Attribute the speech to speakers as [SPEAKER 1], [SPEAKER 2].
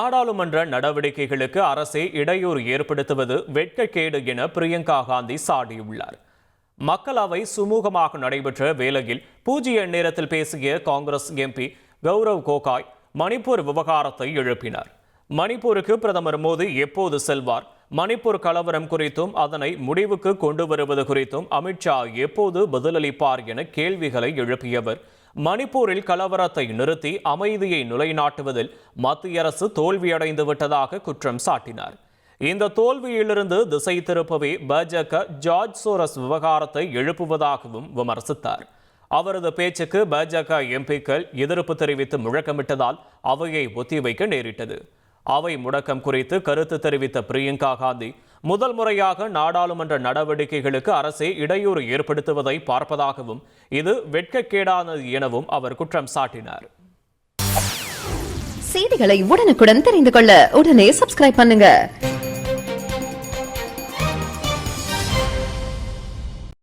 [SPEAKER 1] நாடாளுமன்ற நடவடிக்கைகளுக்கு அரசே இடையூறு ஏற்படுத்துவது வெட்கக்கேடு என பிரியங்கா காந்தி சாடியுள்ளார். மக்களவை சுமூகமாக நடைபெற்ற வேளையில் பூஜ்ய நேரத்தில் பேசிய காங்கிரஸ் எம்பி கௌரவ் கோகாய் மணிப்பூர் விவகாரத்தை எழுப்பினார். மணிப்பூருக்கு பிரதமர் மோடி எப்போது செல்வார்? மணிப்பூர் கலவரம் குறித்தும் அதனை முடிவுக்கு கொண்டு வருவது குறித்தும் அமித்ஷா எப்போது பதிலளிப்பார் என கேள்விகளை எழுப்பியவர் மணிப்பூரில் கலவரத்தை நிறுத்தி அமைதியை நிலைநாட்டுவதில் மத்திய அரசு தோல்வியடைந்து விட்டதாக குற்றம் சாட்டினார். இந்த தோல்வியிலிருந்து திசை திருப்பவே பாஜக ஜார்ஜ் சோரஸ் விவகாரத்தை எழுப்புவதாகவும் விமர்சித்தார். அவரது பேச்சுக்கு பாஜக எம்பிக்கள் எதிர்ப்பு தெரிவித்து முழக்கமிட்டதால் அவையை ஒத்திவைக்க நேரிட்டது. அவை முடக்கம் குறித்து கருத்து தெரிவித்த பிரியங்கா காந்தி முதல் முறையாக நாடாளுமன்ற நடவடிக்கைகளுக்கு அரசே இடையூறு ஏற்படுத்துவதை பார்ப்பதாகவும் இது வெட்கக்கேடானது எனவும் அவர் குற்றம் சாட்டினார்.
[SPEAKER 2] செய்திகளை உடனுக்குடன் தெரிந்து கொள்ள உடனே சப்ஸ்கிரைப் பண்ணுங்க.